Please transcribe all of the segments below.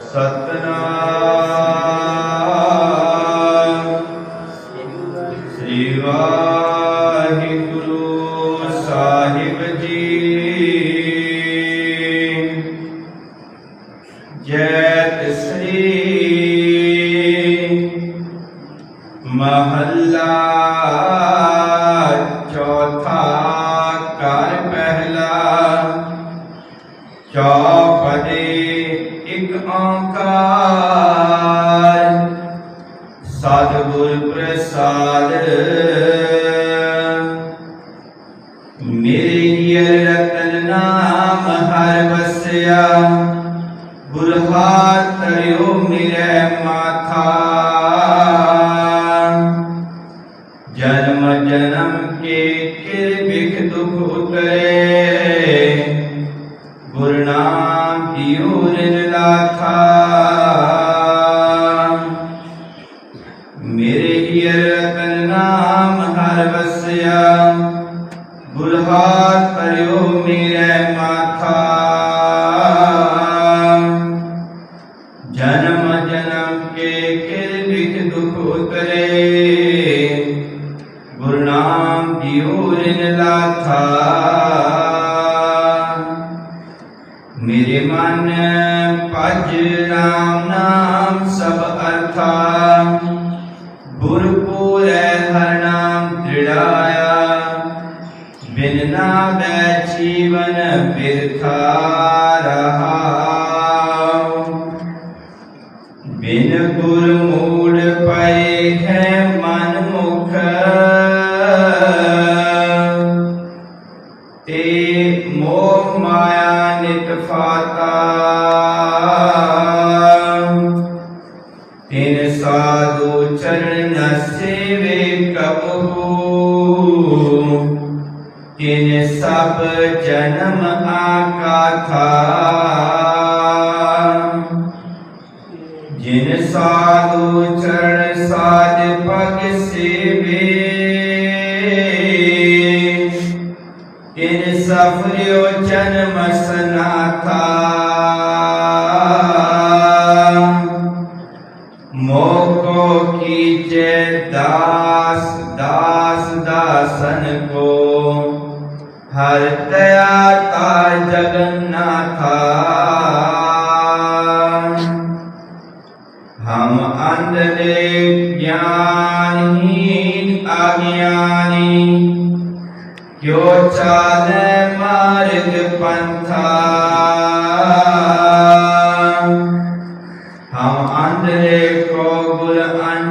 ਸਤਨਾਮ। ਸ੍ਰੀ ਵਾਹਿਗੁਰੂ ਸਾਹਿਬ ਜੀ। ਜੈ ਸ੍ਰੀ ਮਹੱਲਾ ਚੌਥਾ ਕਰ ਪਹਿਲਾ। ਚੌਪਦੇ ਇੱਕ ਓੰਕਾਰ। ਸਤਿਗੁਰ ਪ੍ਰਸਾਦ, ਮੇਰੇ ਹੀਰ ਰਤਨ ਨਾਮ ਹਰ ਵਸਿਆ। ਗੁਰਹਾਰ ਤਰਿਓ ਮੇਰੇ ਮਾਥਾ। ਜਨਮ ਜਨਮ ਕੇ ਕਿਰਬਿਕ ਦੁਖ ਉਤਰੇ। ਗੁਰ ਨਾਮ ਦਿਓ ਰਿਨ ਮੇਰੇ ਹੀਰ ਰਤਨ ਨਾਮ ਹਰ ਵਸਿਆ ਗੁਰਹਾਰ ਤਰਿਓ ਮੇਰੇ ਮਾਥਾ ਜਨਮ ਜਨਮ ਕੇ ਕਿਰਬਿਕ ਦੁਖ ਉਤਰੇ ਗੁਰੂ ਨਾਮ ਦਿਓ ਰਿਨ ਲਾਥਾ ਮੇਰੇ ਮਨ ਭਜ ਰਾਮ ਨਾਮ ਸਭ ਅਰਥਾ ਗੁਰ ਪੂਰੈ ਹਰ ਨਾਮ ਦ੍ਰਿੜਾਇਆ ਬਿਨ ਨਾਮੈ ਜੀਵਨ ਬਿਰਥਾ ਰਹਾਉ ਬਿਨ ਗੁਰ ਚਰਨ ਨ ਸੇਵੇ ਕਬਹੂ ਤਿਨ ਸਭ ਜਨਮ ਆਕਾਥਾ ਜਿਨ ਸਾਧੂ ਚਰਨ ਸਾਜ ਪਗ ਸੇਵੇ ਤਿਨ ਸਫਰਿਓ ਜਨਮ ਸਨਾਥਾ दास दास दासन को हर तया ता जगन्नाथा हम अंधे ज्ञानहीन अज्ञानी क्यों चाले मार्ग पंथा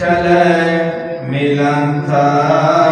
चलै मिलन था